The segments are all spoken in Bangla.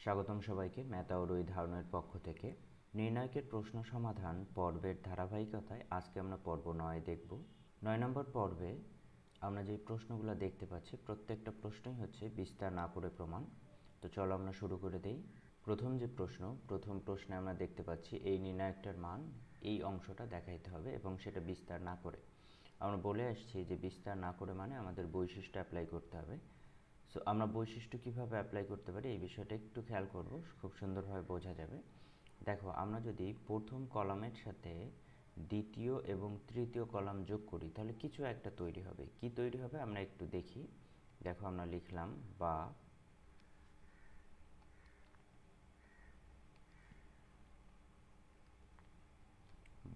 স্বাগতম সবাইকে ম্যাথাওর ওই ধারণের পক্ষ থেকে। নির্ণায়কের প্রশ্ন সমাধান পর্বের ধারাবাহিকতায় আজকে আমরা পর্ব নয় দেখব। নয় নম্বর পর্বে আমরা যে প্রশ্নগুলো দেখতে পাচ্ছি, প্রত্যেকটা প্রশ্নই হচ্ছে বিস্তার না করে প্রমাণ। তো চলো আমরা শুরু করে দেই। প্রথম যে প্রশ্ন, প্রথম প্রশ্নে আমরা দেখতে পাচ্ছি এই নির্ণায়কটার মান, এই অংশটা দেখাইতে হবে এবং সেটা বিস্তার না করে। আমরা বলে আসছি যে বিস্তার না করে মানে আমাদের বৈশিষ্ট্য অ্যাপ্লাই করতে হবে। সো আমরা বৈশিষ্ট্য কীভাবে অ্যাপ্লাই করতে পারি এই বিষয়টা একটু খেয়াল করব, খুব সুন্দরভাবে বোঝা যাবে। দেখো, আমরা যদি প্রথম কলামের সাথে দ্বিতীয় এবং তৃতীয় কলাম যোগ করি, তাহলে কিছু একটা তৈরি হবে। কি তৈরি হবে? আমরা একটু দেখি। দেখো, আমরা লিখলাম বা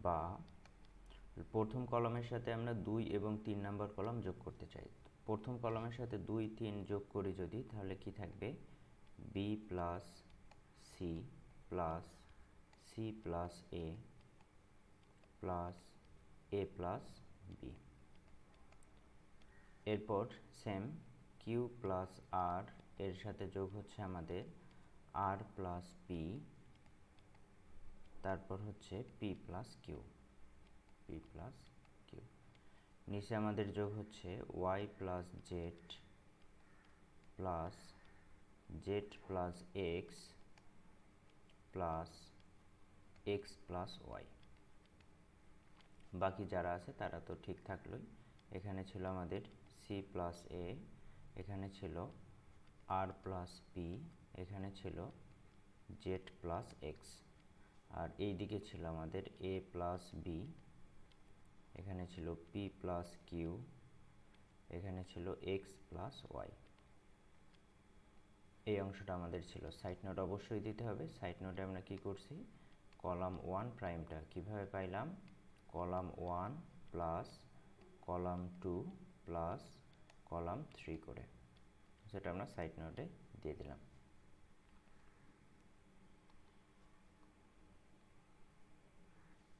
বা প্রথম কলমের সাথে আমরা দুই এবং তিন নাম্বার কলম যোগ করতে চাই। প্রথম কলমের সাথে দুই, তিন যোগ করি যদি, তাহলে কি থাকবে? B plus C plus C plus A plus A plus B এরপর সেম কিউ প্লাস আর এর সাথে যোগ হচ্ছে আমাদের আর প্লাস পি তারপর হচ্ছে P plus Q P plus নিচে আমাদের যোগ হচ্ছে Y plus Z plus Z plus X plus X plus Y বাকি যারা আছে, তারা তো ঠিক থাকলোই। এখানে ছিল আমাদের সি প্লাস এ এখানে ছিল আর প্লাস পি এখানে ছিল জেড প্লাস এক্স আর এই দিকে ছিল আমাদের এ প্লাস বি এখানে ছিল পি প্লাস কিউ এখানে ছিল এক্স প্লাস ওয়াই এই অংশটা আমাদের ছিল। সাইড নোট অবশ্যই দিতে হবে। সাইড নোটে আমরা কি করছি? কলাম ওয়ান প্রাইমটা কীভাবে পাইলাম? Column one plus column two plus column three করে। সেটা আমরা সাইড নোটে দিয়ে দিলাম।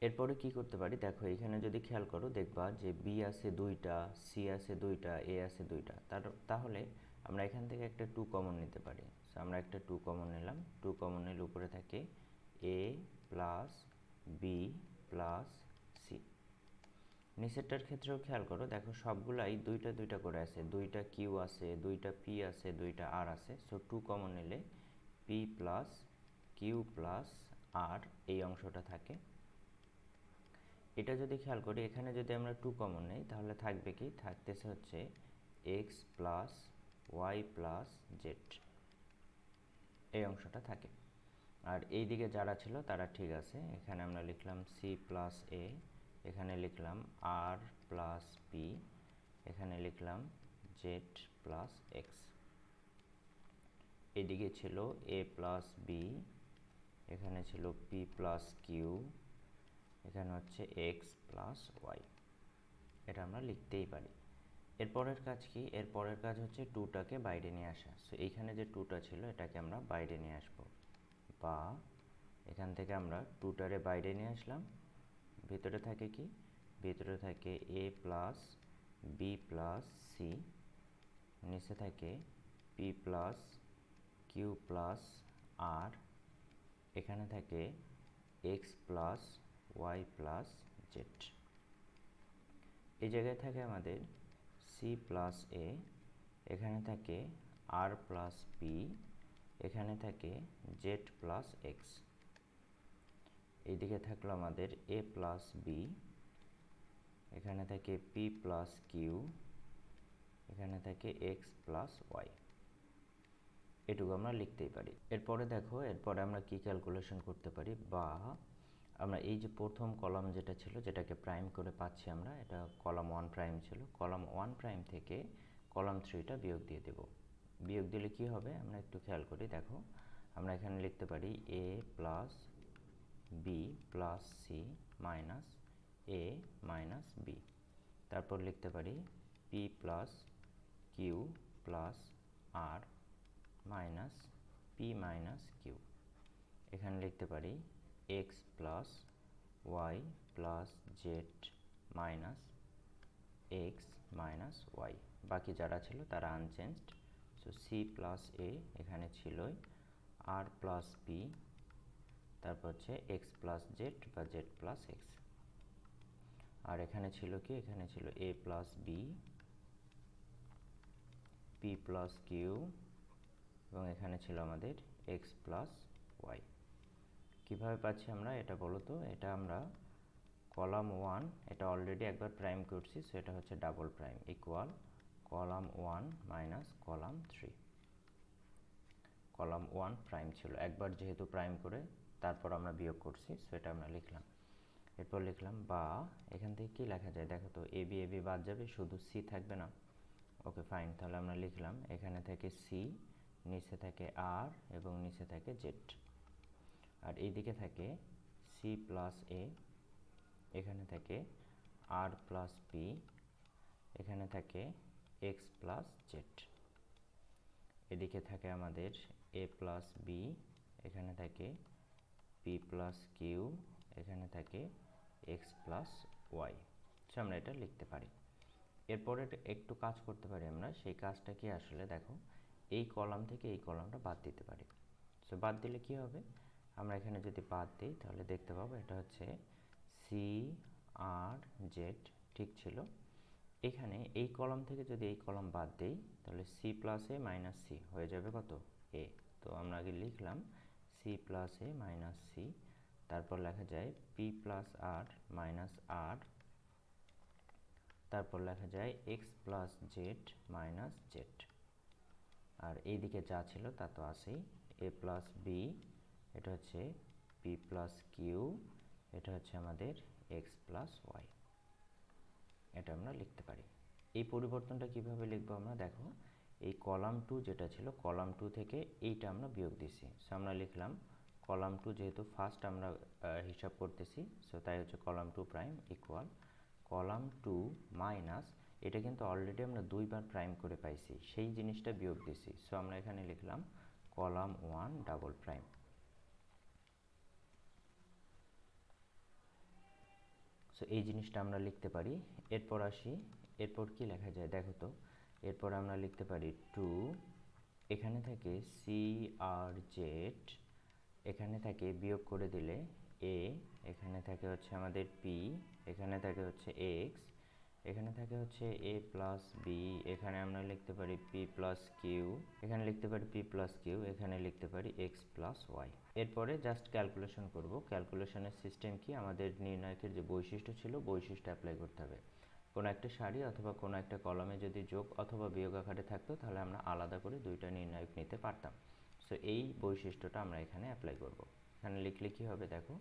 এরপরে কি করতে পারি? দেখো, এখানে যদি খেয়াল করো, দেখবা যে বি আছে দুইটা সি আছে দুইটা এ আছে দুইটা। তার, তাহলে আমরা এখান থেকে একটা টু কমন নিতে পারি। সো আমরা একটা টু কমন নিলাম। টু কমন নিলে উপরে থাকে A plus B plus C নিচেরটার ক্ষেত্রেও খেয়াল করো, দেখো সবগুলাই দুইটা দুইটা করে আছে। দুইটা কিউ আছে, দুইটা পি আছে, দুইটা আর আছে। সো টু কমন নিলে P plus Q plus R এই অংশটা থাকে। এটা যদি খেয়াল করি, এখানে যদি আমরা টু কমন নেই, তাহলে থাকবে কি? থাকতেছে হচ্ছে X plus Y plus Z এই অংশটা থাকে। আর এই দিকে যারা ছিল, তারা ঠিক আছে। এখানে আমরা লিখলাম সি প্লাস এ এখানে লিখলাম আর প্লাস পি এখানে লিখলাম জেড প্লাস এক্স এদিকে ছিল এ প্লাস বি এখানে ছিল পি প্লাস কিউ এখানে হচ্ছে এক্স প্লাস ওয়াই এটা আমরা লিখতেই পারি। এরপরের কাজ কি? এরপরের কাজ হচ্ছে টুটাকে বাইরে নিয়ে আসা। সো এইখানে যে টুটা ছিল, এটাকে আমরা বাইরে নিয়ে আসব। বা এখান থেকে আমরা টুটারে বাইরে নিয়ে আসলাম। ভিতরে থাকে কি? ভিতরে থাকে A plus B plus C নিচে থাকে P plus Q plus R এখানে থাকে X plus Y plus Z এই জায়গায় থাকে আমাদের সি প্লাস এ এখানে থাকে আর প্লাস পি এখানে থাকে জেড প্লাস এক্স এইদিকে থাকল আমাদের এ প্লাস বি এখানে থাকে পি প্লাস কিউ এখানে থাকে এক্স প্লাস ওয়াই এটুকু আমরা লিখতেই পারি। এরপরে দেখো, এরপরে আমরা কি ক্যালকুলেশন করতে পারি? বা আমরা এই যে প্রথম কলাম যেটা ছিল, যেটাকে প্রাইম করে পাচ্ছি আমরা, এটা কলাম ওয়ান প্রাইম ছিল। কলাম ওয়ান প্রাইম থেকে কলাম থ্রিটা বিয়োগ দিয়ে দেব। বিয়োগ দিলে কি হবে? আমরা একটু খেয়াল করি, দেখো। আমরা এখানে লিখতে পারি A plus B plus C minus A minus B তারপর লিখতে পারি P plus Q plus R minus P minus Q এখানে লিখতে পারি X plus Y plus Z minus X minus Y বাকি যারা ছিল তারা unchanged so C plus A এখানে ছিলই। আর প্লাস পি তারপর হচ্ছে এক্স প্লাস জেড বা জেড প্লাস এক্স আর এখানে ছিল কি? এখানে ছিল A plus B P plus Q এবং এখানে ছিল আমাদের এক্স প্লাস ওয়াই কীভাবে পাচ্ছি আমরা এটা বলো তো? এটা আমরা কলাম ওয়ান, এটা অলরেডি একবার প্রাইম করছি সো এটা হচ্ছে double prime equal column one minus column three column one prime ছিল, একবার যেহেতু প্রাইম করে তারপর আমরা বিয়োগ করছি সো এটা আমরা লিখলাম। এরপর লিখলাম বা, এখান থেকে কী লেখা যায়? দেখো তো এ বি এ বি বাদ যাবে, শুধু সি থাকবে না। ওকে ফাইন তাহলে আমরা লিখলাম, এখানে থেকে সি নিচে থাকে আর এবং নিচে থাকে জেড আর এইদিকে থাকে সি প্লাস এ এখানে থাকে আর প্লাস পি এখানে থাকে এক্স প্লাস জেড এদিকে থাকে আমাদের এ প্লাস বি এখানে থাকে পি প্লাস কিউ এখানে থাকে এক্স প্লাস ওয়াই সো আমরা এটা লিখতে পারি। এরপরে একটু কাজ করতে পারি আমরা। সেই কাজটা কি আসলে দেখো, এই কলাম থেকে এই কলামটা বাদ দিতে পারি। সো বাদ দিলে কি হবে? আমরা এখানে যদি বাদ দিই, তাহলে দেখতে পাবো এটা হচ্ছে সি আর জেড ঠিক ছিল। এখানে এই কলাম থেকে যদি এই কলাম বাদ দিই, তাহলে C plus A minus C হয়ে যাবে কত? এ তো আমরা আগে লিখলাম C plus A minus C তারপর লেখা যায় P plus R minus R তারপর লেখা যায় X plus Z minus Z আর এইদিকে যা ছিল তা তো আছেই। এ প্লাস বি এটা হচ্ছে পি প্লাস কিউ এটা হচ্ছে আমাদের এক্স প্লাস ওয়াই এটা আমরা লিখতে পারি। এই পরিবর্তনটা কীভাবে লিখব আমরা? দেখো, এই কলাম টু যেটা ছিল কলাম টু থেকে এইটা আমরা বিয়োগ দিছি। সো আমরা লিখলাম কলাম টু যেহেতু ফার্স্ট আমরা হিসাব করতেছি সো তাই হচ্ছে column two prime equal column two minus এটা কিন্তু অলরেডি আমরা দুইবার প্রাইম করে পাইছি। সেই জিনিসটা বিয়োগ দিছি। সো আমরা এখানে লিখলাম column one double prime so এই জিনিসটা আমরা লিখতে পারি। এরপর আসি। এরপর কি লেখা যায়? দেখো তো। এরপর আমরা লিখতে পারি টু। এখানে থেকে সি আর জেড এখানে থাকে বিয়োগ করে দিলে এ এখানে থাকে হচ্ছে আমাদের পি এখানে থাকে হচ্ছে এক্স এখানে থাকে হচ্ছে এ প্লাস বি এখানে আমরা লিখতে পারি পি প্লাস কিউ এখানে লিখতে পারি পি প্লাস কিউ এখানে লিখতে পারি এক্স প্লাস ওয়াই এরপরে জাস্ট ক্যালকুলেশন করব। ক্যালকুলেশনের সিস্টেম কি? আমাদের নির্ণায়কের যে বৈশিষ্ট্য ছিল, বৈশিষ্ট্য অ্যাপ্লাই করতে হবে। কোনো একটা সারি অথবা কোনো একটা কলমে যদি যোগ অথবা বিয়োগ আকারে থাকতো, তাহলে আমরা আলাদা করে দুইটা নির্ণায়ক নিতে পারতাম। সো এই বৈশিষ্ট্যটা আমরা এখানে অ্যাপ্লাই করব। এখানে লিখলে কী হবে দেখো?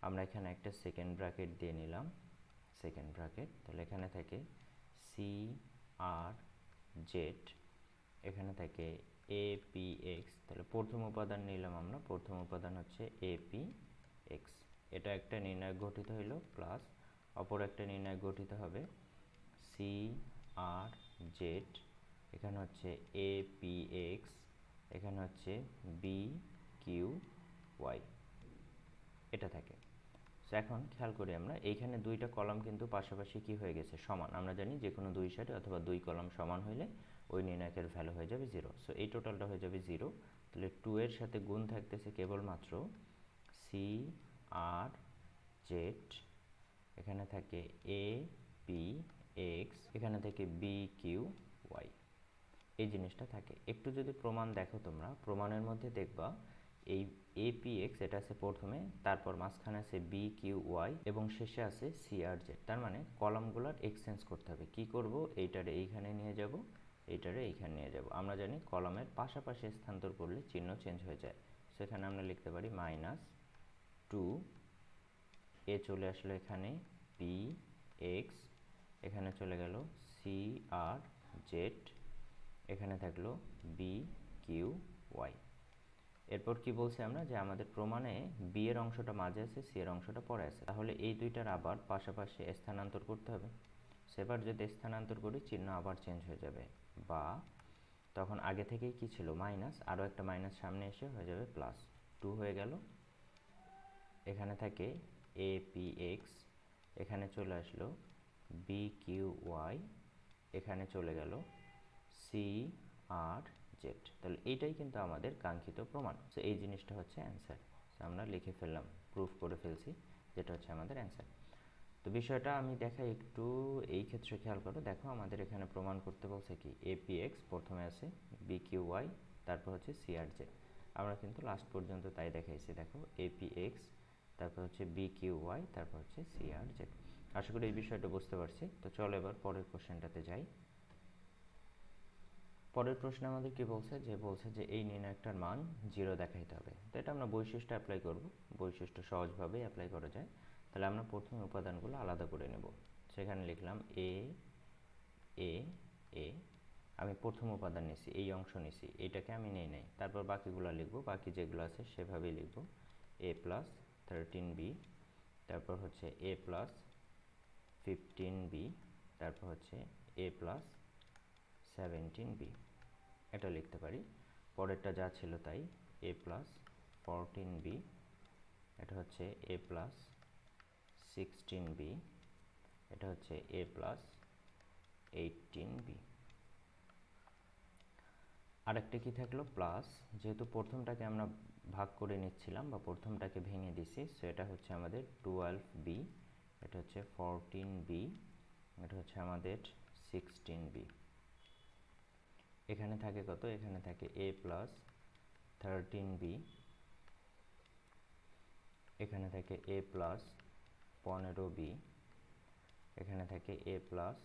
আমরা এখানে একটা সেকেন্ড ব্র্যাকেট দিয়ে নিলাম। সেকেন্ড ব্র্যাকেট তাহলে এখানে থাকে সি আর জেড এখানে থাকে এ পি এক্স তাহলে প্রথম উপাদান নিলাম আমরা। প্রথম উপাদান হচ্ছে এ পি এক্স এটা একটা নির্ণয় গঠিত হইল প্লাস অপর একটা নির্ণয় গঠিত হবে সি আর জেড এখানে হচ্ছে এ পি এক্স এখানে হচ্ছে বি কিউ ওয়াই এটা থাকে। সো এখন খেয়াল করি আমরা, এইখানে দুইটা কলাম কিন্তু পাশাপাশি কি হয়ে গেছে? সমান। আমরা জানি যে কোনো দুই সারি অথবা দুই কলাম সমান হইলে ওই নির্ণায়কের ভ্যালু হয়ে যাবে জিরো সো এই টোটালটা হয়ে যাবে জিরো তাহলে টু এর সাথে গুণ থাকতেছে কেবলমাত্র সি আর জেড এখানে থাকে এ পি এক্স এখানে থেকে বি কিউ ওয়াই এই জিনিসটা থাকে। একটু যদি প্রমাণ দেখো তোমরা, প্রমাণের মধ্যে দেখবা, এই এ পি এক্স এটা আছে প্রথমে, তারপর মাঝখানে আছে বি কিউ ওয়াই এবং শেষে আছে সি আর জেড তার মানে কলামগুলোর এক্সচেঞ্জ করতে হবে। কি করব? এইটারে এইখানে নিয়ে যাব। এইটারে এইখানে নিয়ে যাব। আমরা জানি কলামের পাশাপাশি স্থানান্তর করলে চিহ্ন চেঞ্জ হয়ে যায়। সেখানে আমরা লিখতে পারি মাইনাস টু এ চলে আসলো এখানে পি এক্স এখানে চলে গেল সি আর জেড এখানে থাকল বি কিউ ওয়াই এরপর কি বলছি আমরা? যে আমাদের প্রমাণে বি এর অংশটা মাঝে আছে সি এর অংশটা পরে আছে। তাহলে এই দুইটার আবার পাশাপাশি স্থানান্তর করতে হবে। সেবার যদি স্থানান্তর করি, চিহ্ন আবার চেঞ্জ হয়ে যাবে। বা তখন আগে থেকেই কি ছিল? মাইনাস আরও একটা মাইনাস সামনে এসে হয়ে যাবে প্লাস টু হয়ে গেল। এখানে থাকে এ পি এক্স এখানে চলে আসলো বি কিউ ওয়াই এখানে চলে গেল সি আর জেড তাহলে এইটাই কিন্তু আমাদের কাঙ্ক্ষিত প্রমাণ। সো এই জিনিসটা হচ্ছে অ্যান্সার আমরা লিখে ফেললাম প্রুফ করে ফেলছি, যেটা হচ্ছে আমাদের অ্যান্সার তো বিষয়টা আমি দেখাই একটু এই ক্ষেত্রে খেয়াল করো। দেখো আমাদের এখানে প্রমাণ করতে বলছে কি? এপিএক্স প্রথমে আছে বিকিউ ওয়াই তারপর হচ্ছে সিআর জেড আমরা কিন্তু লাস্ট পর্যন্ত তাই দেখাইছি। দেখো এপিএক্স তারপর হচ্ছে বিকিউ ওয়াই তারপর হচ্ছে সিআর জেড আশা করি এই বিষয়টা বুঝতে পারছি। তো চলো এবার পরের কোশ্চেনটাতে যাই। পরের প্রশ্নে আমাদের কি বলছে? যে বলছে যে এই নির্ণয়কটার মান জিরো দেখাইতে হবে। তো এটা আমরা বৈশিষ্ট্য অ্যাপ্লাই করব। বৈশিষ্ট্য সহজভাবেই অ্যাপ্লাই করা যায়। তাহলে আমরা প্রথমে উপাদানগুলো আলাদা করে নেব। সেখানে লিখলাম এ এ এ আমি প্রথম উপাদান নিছি, এই অংশ নিছি, এটাকে আমি নেই নাই। তারপর বাকিগুলো লিখব, বাকি যেগুলো আছে সেভাবেই লিখব। এ প্লাস থার্টিন বি তারপর হচ্ছে এ প্লাস ফিফটিন বি তারপর হচ্ছে এ প্লাস সেভেন্টিন বি এটা লিখতে পারি। পরেরটা যা ছিল তাই এ প্লাস ফোরটিন বি এটা হচ্ছে এ প্লাস সিক্সটিন বি এটা হচ্ছে এ প্লাস এইটিন বি আরেকটা কি থাকল? প্লাস যেহেতু প্রথমটাকে আমরা ভাগ করে নিচ্ছিলাম বা প্রথমটাকে ভেঙে দিছি সো এটা হচ্ছে আমাদের টুয়েলভ বি এটা হচ্ছে ফোরটিন বি এটা হচ্ছে আমাদের সিক্সটিন বি এখানে থাকে কত? এখানে থাকে এ প্লাস থার্টিন বি এখানে থাকে এ প্লাস পনেরো বি, এখানে থাকে এ প্লাস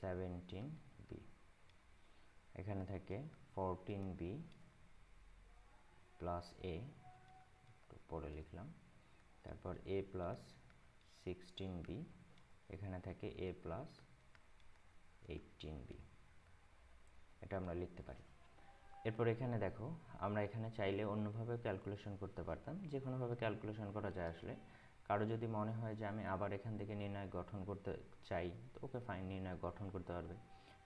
সেভেন্টিন বি। এখানে থাকে ফোরটিন বি প্লাস এ পরে লিখলাম। তারপর এ প্লাস সিক্সটিন বি, এখানে থাকে এ প্লাস এইটিন বি। এটা আমরা লিখতে পারি। এরপর এখানে দেখো, আমরা এখানে চাইলে অন্যভাবে ক্যালকুলেশন করতে পারতাম। যে কোনোভাবে ক্যালকুলেশন করা যায় আসলে। কারও যদি মনে হয় যে আমি আবার এখান থেকে নির্ণয় গঠন করতে চাই, তো ওকে ফাইন নির্ণয় গঠন করতে পারবে।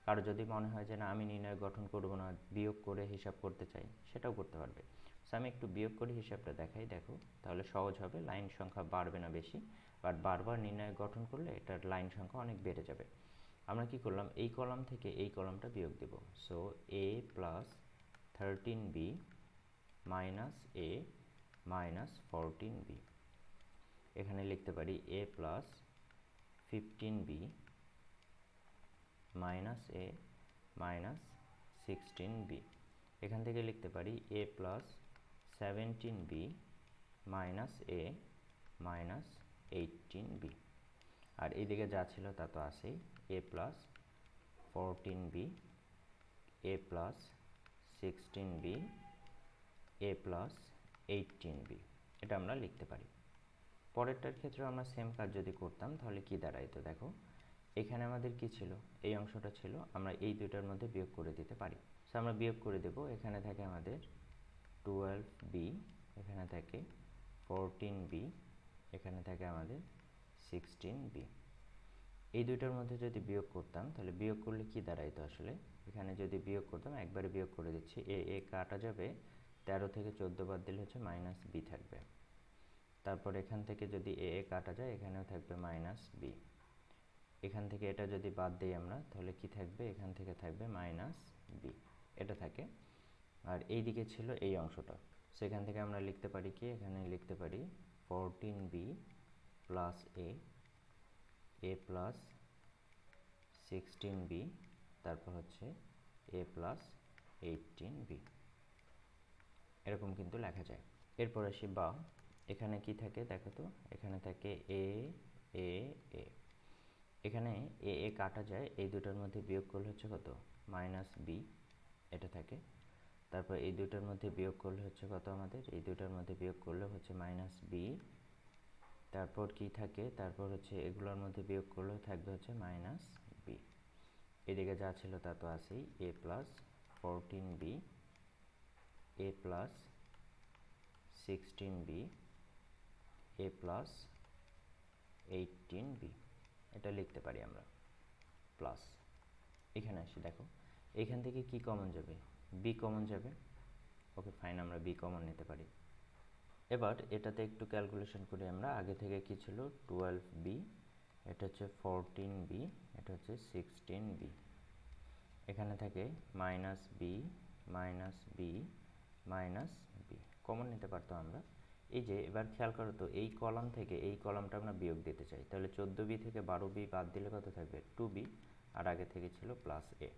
কারও যদি মনে হয় যে না, আমি নির্ণয় গঠন করব না, বিয়োগ করে হিসাব করতে চাই, সেটাও করতে পারবে। সো আমি একটু বিয়োগ করে হিসাবটা দেখাই, দেখো, তাহলে সহজ হবে, লাইন সংখ্যা বাড়বে না বেশি বাট বারবার নির্ণয় গঠন করলে এটার লাইন সংখ্যা অনেক বেড়ে যাবে। আমরা কি করলাম, এই কলাম থেকে এই কলামটা বিয়োগ দেব। So A plus thirteen B minus A minus fourteen B এখানে লিখতে পারি A plus fifteen B minus A minus sixteen B এখান থেকে লিখতে পারি A plus seventeen B minus A minus eighteen B আর এইদিকে যা ছিল তা তো আছেই। A plus fourteen B A plus sixteen B A plus eighteen B এটা আমরা লিখতে পারি। পরেরটার ক্ষেত্রে আমরা সেম কাজ যদি করতাম, তাহলে কি দাঁড়াইতো? দেখো, এখানে আমাদের কি ছিল? এই অংশটা ছিল, আমরা এই দুইটার মধ্যে বিয়োগ করে দিতে পারি। সো আমরা বিয়োগ করে দেব। এখানে থাকে আমাদের টুয়েলভ বি এখানে থাকে ফোরটিন বি এখানে থাকে আমাদের সিক্সটিন বি এই দুইটার মধ্যে যদি বিয়োগ করতাম, তাহলে বিয়োগ করলে কি দাঁড়াইতো আসলে? এখানে যদি বিয়োগ করতাম, একবারে বিয়োগ করে দিচ্ছি। এ এ কাটা যাবে, তেরো থেকে চোদ্দ বাদ দিলে হচ্ছে মাইনাস বি থাকবে। তারপর এখান থেকে যদি এ এ কাটা যায়, এখানেও থাকবে মাইনাস বি এখান থেকে এটা যদি বাদ দিই আমরা, তাহলে কি থাকবে? এখান থেকে থাকবে মাইনাস বি এটা থাকে। আর এই দিকে ছিল এই অংশটা। সেখান থেকে আমরা লিখতে পারি কি? এখানে লিখতে পারি fourteen B plus A A plus sixteen B তারপর হচ্ছে এ প্লাস এইটিন বি এরকম কিন্তু লেখা যায়। এরপর আসি বা এখানে কি থাকে? দেখো তো, এখানে থাকে এ এ এ এখানে এ এ কাটা যায়, এই দুটার মধ্যে বিয়োগ করলে হচ্ছে কত? মাইনাস বি এটা থাকে। তারপর এই দুটার মধ্যে বিয়োগ করলে হচ্ছে কত আমাদের? এই দুটার মধ্যে বিয়োগ করলে হচ্ছে মাইনাস বি তারপর কি থাকে? তারপর হচ্ছে এগুলোর মধ্যে বিয়োগ করলেও থাকবে হচ্ছে মাইনাস বি এদিকে যা ছিল তা তো আছেই। A plus fourteen B A plus sixteen B A plus eighteen B এটা লিখতে পারি আমরা। প্লাস এখানে আসি, দেখো। এখান থেকে কি কমন যাবে? বি কমন যাবে। ওকে ফাইন আমরা বি কমন নিতে পারি। এবার এটাতে একটু ক্যালকুলেশন করি আমরা। আগে থেকে কি ছিল? টুয়েলভ বি এটা হচ্ছে ফোরটিন বি এটা হচ্ছে সিক্সটিন বি এখানে থাকে minus B minus B minus B common নিতে পারতো আমরা। এই যে, এবার খেয়াল করো তো, এই কলাম থেকে এই কলামটা আমরা বিয়োগ দিতে চাই। তাহলে চোদ্দ বি থেকে বারো বি বাদ দিলে কত থাকবে? টু বি, আর আগে থেকে ছিল প্লাস এ।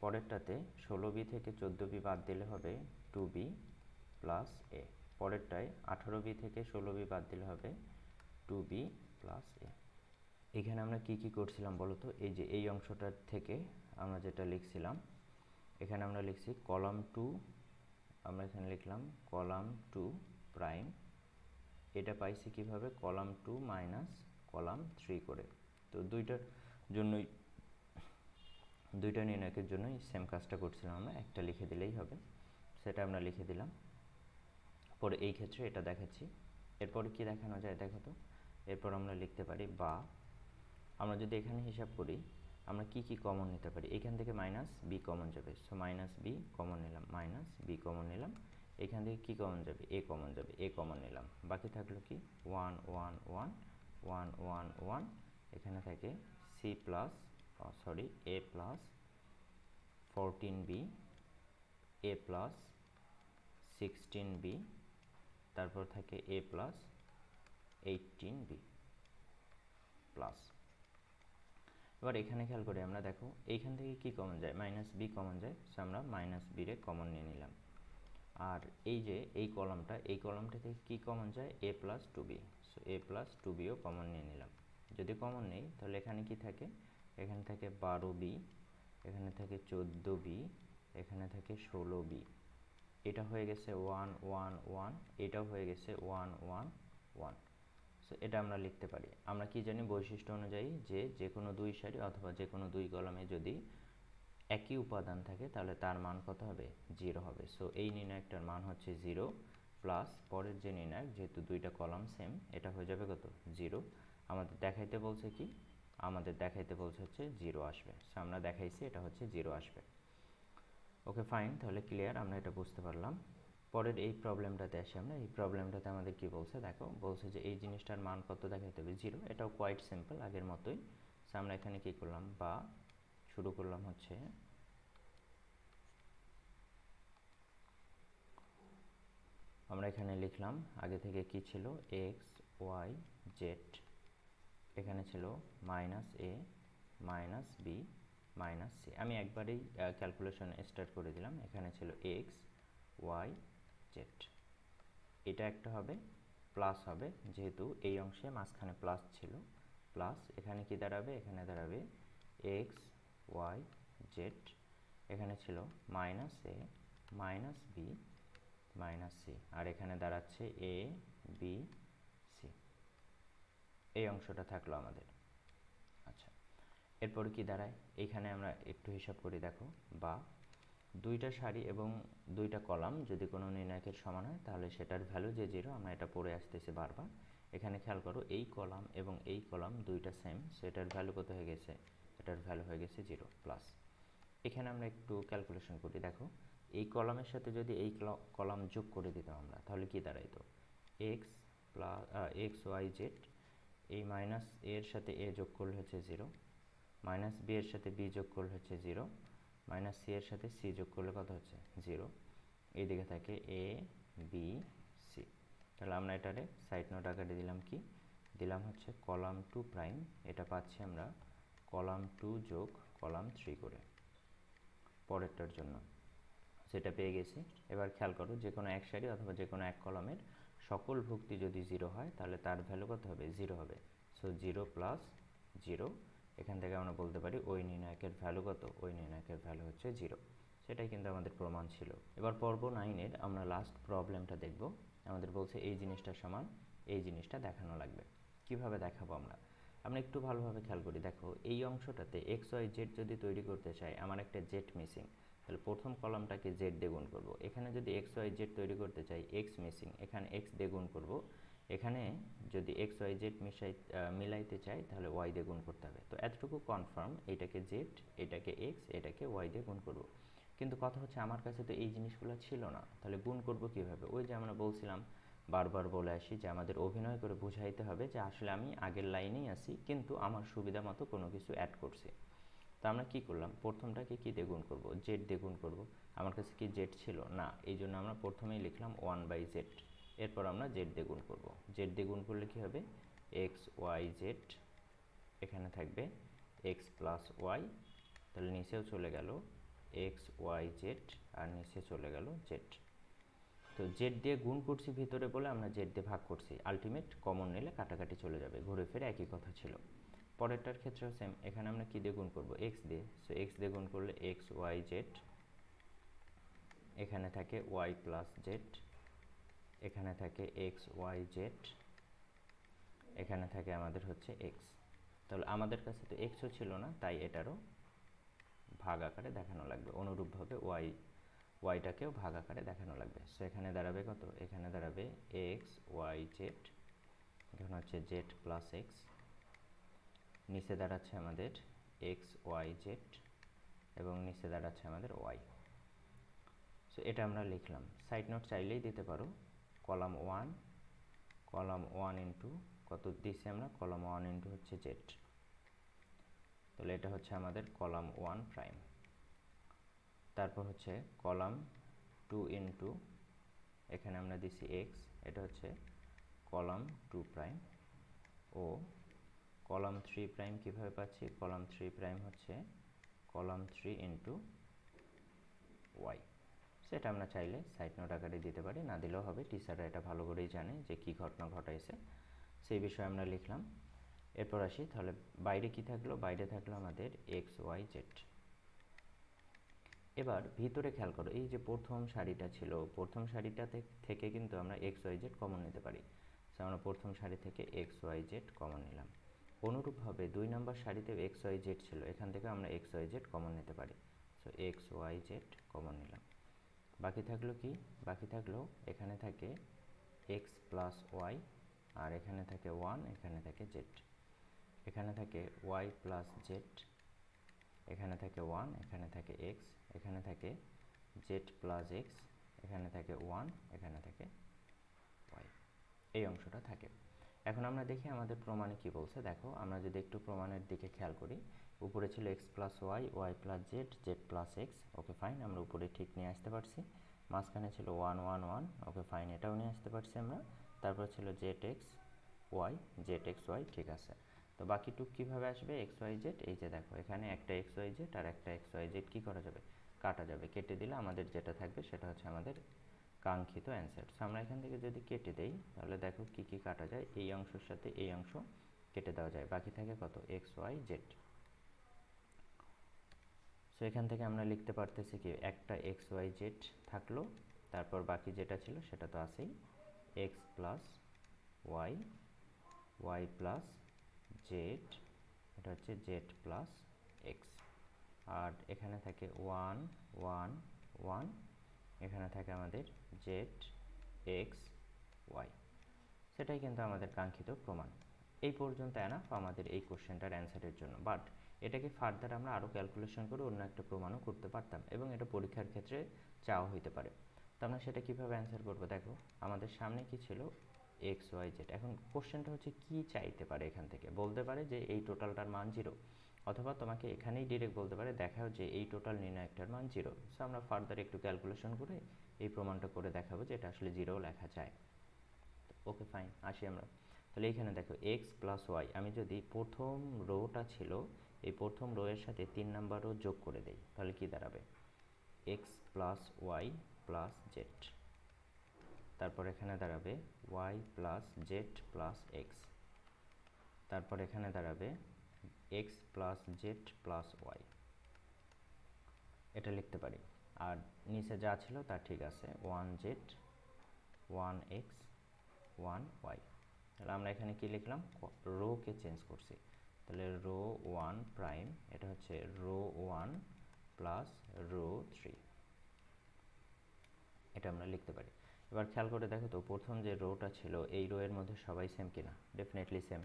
পরেরটাতে ষোলো বি থেকে চোদ্দ বি বাদ দিলে হবে টু বি প্লাস এ। পরেরটায় আঠারো বি থেকে ষোলো বি বাদ দিলে হবে টু বি প্লাস এ। এখানে আমরা কি কি করছিলাম বলো তো? এই যে, এই অংশটার থেকে আমরা যেটা লিখছিলাম, এখানে আমরা লিখছি কলাম টু, আমরা এখানে লিখলাম কলাম টু প্রাইম এটা পাইছি কীভাবে? Column two minus column three করে। তো দুইটার জন্যই, দুইটা নির্ণয়কের জন্যই সেম কাজটা করছিলাম আমরা। একটা লিখে দিলেই হবে। সেটা আমরা লিখে দিলাম। পরে এই ক্ষেত্রে এটা দেখাচ্ছি। এরপরে কি দেখানো যায় দেখো তো? এরপর আমরা লিখতে পারি বা, আমরা যদি এখানে হিসাব করি, আমরা কি কি কমন নিতে পারি? এখান থেকে মাইনাস বি কমন যাবে। সো মাইনাস বি কমন নিলাম মাইনাস বি কমন নিলাম। এখান থেকে কি কমন যাবে? এ কমন যাবে। এ কমন নিলাম। বাকি থাকল কি? One one one one one one এখানে থাকে C plus sorry A plus fourteen B A plus sixteen B তারপর থাকে A plus eighteen B plus এবার এখানে খেয়াল করি আমরা, দেখো, এইখান থেকে কি কমন যায়? মাইনাস বি কমন যায়। সো আমরা মাইনাস বিরে কমন নিয়ে নিলাম। আর এই যে, এই কলামটা এই কলামটা থেকে কী কমন যায়? A plus two B so A plus two bio common নিয়ে নিলাম। যদি কমন নেই, তাহলে এখানে কি থাকে? এখানে থাকে বারো বি এখানে থাকে চোদ্দ বি এখানে থাকে ষোলো বি এটা হয়ে গেছে ওয়ান ওয়ান ওয়ান এটাও হয়ে গেছে ওয়ান ওয়ান ওয়ান সো এটা আমরা লিখতে পারি। আমরা কি জানি? বৈশিষ্ট্য অনুযায়ী যে যে কোনো দুই সারি অথবা যে কোনো দুই কলমে যদি একই উপাদান থাকে, তাহলে তার মান কত হবে? জিরো হবে। সো এই নির্ণায়কটার মান হচ্ছে জিরো প্লাস পরের যে নির্ণায়ক, যেহেতু দুইটা কলাম সেম এটা হয়ে যাবে কত? জিরো আমাদের দেখাইতে বলছে কি? আমাদের দেখাইতে বলছে হচ্ছে জিরো আসবে। সো আমরা দেখাইছি, এটা হচ্ছে জিরো আসবে। ওকে ফাইন তাহলে ক্লিয়ার আমরা এটা বুঝতে পারলাম। পরের এই প্রবলেমটাতে আসি আমরা। এই প্রবলেমটাতে আমাদের কি বলছে? দেখো, বলছে যে এই জিনিসটার মান কত দেখাইতে হবে? জিরো এটাও কোয়াইট সিম্পল আগের মতোই। সো আমরা এখানে কি করলাম? বা শুরু করলাম হচ্ছে। আমরা এখানে লিখলাম আগে থেকে কি ছিল? এক্স ওয়াই জেড এখানে ছিল minus A minus B minus C আমি একবারেই ক্যালকুলেশন স্টার্ট করে দিলাম। এখানে ছিল এক্স ওয়াই জেড এটা একটা হবে প্লাস হবে, যেহেতু এই অংশে মাঝখানে প্লাস ছিল। প্লাস এখানে কি দাঁড়াবে? এখানে দাঁড়াবে এক্স ওয়াই জেড এখানে ছিল minus A minus B minus C আর এখানে দাঁড়াচ্ছে এ বি সি এই অংশটা থাকল আমাদের। আচ্ছা এরপর কি দাঁড়ায়? এইখানে আমরা একটু হিসাব করি, দেখো। বা, দুইটা সারি এবং দুইটা কলাম যদি কোনো নির্ণায়কের সমান হয়, তাহলে সেটার ভ্যালু যে জিরো, আমরা এটা পড়ে আসতেছি বারবার। এখানে খেয়াল করো, এই কলাম এবং এই কলাম দুইটা সেম সেটার ভ্যালু কত হয়ে গেছে? এটার ভ্যালু হয়ে গেছে জিরো প্লাস এখানে আমরা একটু ক্যালকুলেশন করি, দেখো। এই কলামের সাথে যদি এই কলাম যোগ করে দিতাম আমরা, তাহলে কি দাঁড়াইতো? X plus X Y Z এই মাইনাস এর সাথে এ যোগ করলে হচ্ছে জিরো মাইনাস বি এর সাথে বি যোগ করলে হচ্ছে জিরো মাইনাস সি এর সাথে সি যোগ করলে কত হচ্ছে? জিরো এইদিকে থাকে এ বি সি তাহলে আমরা এটারে সাইড নোট আকারে দিলাম কি? দিলাম হচ্ছে কলাম টু প্রাইম এটা পাচ্ছি আমরা কলাম টু যোগ কলাম থ্রি করে। পরেরটার জন্য। সেটা পেয়ে গেছি। এবার খেয়াল করো, যে কোনো এক সারি অথবা যে কোনো এক কলামের সকল ভুক্তি যদি জিরো হয়, তাহলে তার ভ্যালু কত হবে? জিরো হবে। সো জিরো প্লাস জিরো, এখান থেকে আমরা বলতে পারি ওই নির্ণায়কের ভ্যালু কত? ওই নির্ণায়কের ভ্যালু হচ্ছে জিরো। সেটাই কিন্তু আমাদের প্রমাণ ছিল। এবার পর্ব নাইনের আমরা লাস্ট প্রবলেমটা দেখব। আমাদের বলছে এই জিনিসটা সমান, এই জিনিসটা দেখানো লাগবে। কীভাবে দেখাবো আমরা? আমরা একটু ভালোভাবে খেয়াল করি। দেখো, এই অংশটাতে এক্স ওয়াই জেড যদি তৈরি করতে চাই, আমার একটা জেড মিসিং তাহলে প্রথম কলামটাকে জেড দিয়ে গুণ করব। এখানে যদি এক্স ওয়াই জেড তৈরি করতে চাই এক্স মিসিং এখানে এক্স দিয়ে গুণ করব। এখানে যদি এক্স ওয়াই জেড মিশাই মিলাইতে চাই, তাহলে ওয়াই দিয়ে গুণ করতে হবে। তো এতটুকু কনফার্ম এটাকে জেড এটাকে এক্স এটাকে ওয়াই দিয়ে গুণ করব। কিন্তু কথা হচ্ছে, আমার কাছে তো এই জিনিসগুলো ছিল না, তাহলে গুণ করব কীভাবে? ওই যে আমরা বলছিলাম বারবার বলে আসি যে আমাদের অভিনয় করে বুঝাইতে হবে যে আসলে আমি আগের লাইনেই আছি, কিন্তু আমার সুবিধা মতো কোনো কিছু অ্যাড করছি। তা আমরা কি করলাম? প্রথমটাকে কি দিয়ে গুণ করব? জেড দিয়ে গুণ করব। আমার কাছে কি জেড ছিল? না, এই জন্য আমরা প্রথমেই লিখলাম ওয়ান বাই জেড এরপর আমরা জেড দিয়ে গুণ করব। জেড দিয়ে গুণ করলে কি হবে? এক্স ওয়াই জেড এখানে থাকবে। এক্স প্লাস ওয়াই তাহলে নিচেও চলে গেল। এক্স ওয়াই জেড আর নিচে চলে গেল জেড তো জেড দিয়ে গুণ করছি ভিতরে বলে আমরা জেড দিয়ে ভাগ করছি। আলটিমেট কমন নিলে কাটাকাটি চলে যাবে, ঘুরে ফিরে একই কথা ছিল। পরেরটার ক্ষেত্রেও সেম এখানে আমরা কী দিয়ে গুণ করব? এক্স দিয়ে। সো এক্স দিয়ে গুণ করলে এক্স ওয়াই জেড এখানে থাকে ওয়াই প্লাস জেড এখানে থাকে এক্স ওয়াই জেড এখানে থাকে আমাদের হচ্ছে এক্স তাহলে আমাদের কাছে তো এক্সও ছিল না, তাই এটারও ভাগ আকারে দেখানো লাগবে। অনুরূপভাবে ওয়াই ওয়াইটাকেও ভাগ আকারে দেখানো লাগবে। সো এখানে দাঁড়াবে কত? এখানে দাঁড়াবে এক্স ওয়াই জেড এখানে হচ্ছে জেড প্লাস এক্স নিচে দাঁড়াচ্ছে আমাদের এক্স ওয়াই জেড এবং নিচে দাঁড়াচ্ছে আমাদের ওয়াই সো এটা আমরা লিখলাম। সাইড নোট চাইলেই দিতে পারো। Column one column one into কত দিছি আমরা? কলাম ওয়ান ইন্টু হচ্ছে জেড তাহলে এটা হচ্ছে আমাদের কলাম ওয়ান প্রাইম তারপর হচ্ছে কলাম টু ইন্টু, এখানে আমরা দিছি এক্স এটা হচ্ছে কলাম টু প্রাইম, ও কলাম থ্রি প্রাইম কীভাবে পাচ্ছি? কলাম থ্রি প্রাইম হচ্ছে কলাম থ্রি ইন্টু ওয়াই। সেটা আমরা চাইলে সাইড নোট আকারে দিতে পারি, না দিলেও হবে। টিচাররা এটা ভালো করেই জানে যে কী ঘটনা ঘটাইছে। সেই বিষয়ে আমরা লিখলাম। এরপর আসি, তাহলে বাইরে কি থাকল? বাইরে থাকল আমাদের এক্স ওয়াই জেড এবার ভিতরে খেয়াল করো, এই যে প্রথম শাড়িটা ছিল, প্রথম শাড়িটা থেকে কিন্তু আমরা এক্স ওয়াই জেড কমন নিতে পারি। সো আমরা প্রথম শাড়ি থেকে এক্স ওয়াই জেড কমন নিলাম। অনুরূপভাবে দুই নম্বর শাড়িতে এক্স ওয়াই জেড ছিল, এখান থেকে আমরা এক্স ওয়াই জেড কমন নিতে পারি। So x y z common নিলাম। বাকি থাকল কি? বাকি থাকল এখানে থাকে এক্স প্লাস ওয়াই আর এখানে থাকে ওয়ান এখানে থাকে জেড এখানে থাকে ওয়াই প্লাস জেড এখানে থাকে ওয়ান এখানে থাকে এক্স এখানে থাকে জেড প্লাস এক্স এখানে থাকে ওয়ান এখানে থাকে ওয়াই এই অংশটা থাকে। এখন আমরা দেখি আমাদের প্রমাণে কি বলছে। দেখো, আমরা যদি একটু প্রমাণের দিকে খেয়াল করি, উপরে ছিল x plus y y plus z z plus x okay fine আমরা উপরে ঠিক নিয়ে আসতে পারছি। মাঝখানে ছিল one one one okay fine এটাও নিয়ে আসতে পারছি আমরা। তারপর ছিল z x y z x y ঠিক আছে। তো বাকিটুক কীভাবে আসবে? এক্স ওয়াই জেড এই যে দেখো, এখানে একটা এক্স ওয়াই জেড আর একটা এক্স ওয়াই জেড কী করা যাবে? কাটা যাবে। কেটে দিলে আমাদের যেটা থাকবে সেটা হচ্ছে আমাদের কাঙ্ক্ষিত অ্যান্সার সো আমরা এখান থেকে যদি কেটে দেই, তাহলে দেখো কি কি কাটা যায়? এই অংশের সাথে এই অংশ কেটে দেওয়া যায়। বাকি থাকে কত? এক্স ওয়াই জেড সো এখান থেকে আমরা লিখতে পারতেছি কি, একটা এক্স ওয়াই জেড থাকল, তারপর বাকি যেটা ছিল সেটা তো আছেই। X plus Y Y plus Z এটা হচ্ছে জেড প্লাস আর এখানে থাকে ওয়ান ওয়ান ওয়ান এখানে থাকে আমাদের জেড এক্স ওয়াই সেটাই কিন্তু আমাদের কাঙ্ক্ষিত প্রমাণ। এই পর্যন্ত এনাফ আমাদের এই কোশ্চেনটার অ্যান্সারের জন্য। বাট এটাকে ফার্দার আমরা আরও ক্যালকুলেশন করে অন্য একটা প্রমাণও করতে পারতাম এবং এটা পরীক্ষার ক্ষেত্রে চাওয়া হইতে পারে। তো আমরা সেটা কীভাবে অ্যান্সার করব? দেখো, আমাদের সামনে কি ছিল? এক্স ওয়াই জেড এখন কোশ্চেনটা হচ্ছে কি চাইতে পারে এখান থেকে? বলতে পারে যে এই টোটালটার মান জিরো অথবা তোমাকে এখানেই ডিরেক্ট বলতে পারে, দেখাও যে এই টোটাল নির্ণায়কটার মান জিরো সো আমরা ফার্দার একটু ক্যালকুলেশন করে এই প্রমাণটা করে দেখাবো যে এটা আসলে জিরো লেখা যায়। ওকে ফাইন আসি আমরা। তাহলে এইখানে দেখো এক্স প্লাস ওয়াই আমি যদি প্রথম রোটা ছিল, এই প্রথম রো এর সাথে তিন নাম্বারও যোগ করে দেই, তাহলে কি দাঁড়াবে? X plus y plus z তারপর এখানে দাঁড়াবে y plus z plus x তারপর এখানে দাঁড়াবে x plus z plus y এটা লিখতে পারি। আর নিচে যা ছিল তা ঠিক আছে। One z one x one y তাহলে আমরা এখানে কি লিখলাম? রোকে চেঞ্জ করছি। তাহলে রো ওয়ান প্রাইম এটা হচ্ছে row one plus row three এটা আমরা লিখতে পারি। এবার খেয়াল করে দেখো তো, প্রথম যে রোটা ছিল, এই রো এর মধ্যে সবাই সেম কিনা? ডেফিনেটলি সেম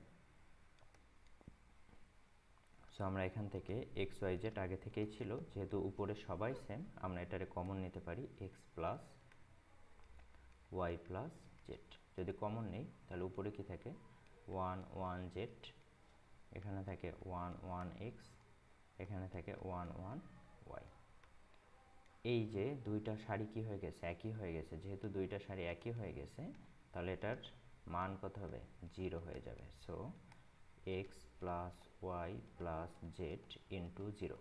সো আমরা এখান থেকে এক্স ওয়াই জেড আগে থেকেই ছিল, যেহেতু উপরে সবাই সেম আমরা এটারে কমন নিতে পারি x plus y plus z যদি কমন নেই, তাহলে উপরে কি থাকে? ওয়ান ওয়ান জেড এখানে থাকে ওয়ান ওয়ান এক্স এখানে থাকে ওয়ান ওয়ান ওয়াই এই যে দুইটা শাড়ি কি হয়ে গেছে? একই হয়ে গেছে। যেহেতু দুইটা শাড়ি একই হয়ে গেছে, তাহলে এটার মান কত হবে? জিরো হয়ে যাবে। So x plus y plus z into zero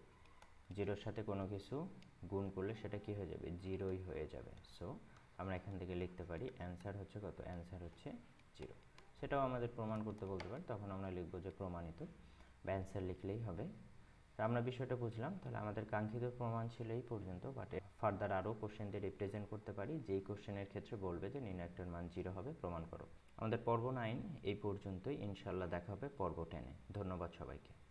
জিরোর সাথে কোনো কিছু গুণ করলে সেটা কি হয়ে যাবে? জিরোই হয়ে যাবে। সো আমরা এখান থেকে লিখতে পারি অ্যান্সার হচ্ছে কত? অ্যান্সার হচ্ছে জিরো সেটাও আমাদের প্রমাণ করতে বলতে পারি। তখন আমরা লিখব যে প্রমাণিত। বা অ্যান্সার লিখলেই হবে। আমরা বিষয়টা বুঝলাম, তাহলে আমাদের কাঙ্ক্ষিত প্রমাণ ছিল এই পর্যন্ত বাট ফার্দার আরও কোশ্চেন দিয়ে রিপ্রেজেন্ট করতে পারি, যেই কোশ্চেনের ক্ষেত্রে বলবে যে নির্ণায়কটার মান জিরো হবে, প্রমাণ করো। আমাদের পর্ব নাইন এই পর্যন্তই ইনশাল্লাহ দেখা হবে পর্ব টেনে ধন্যবাদ সবাইকে।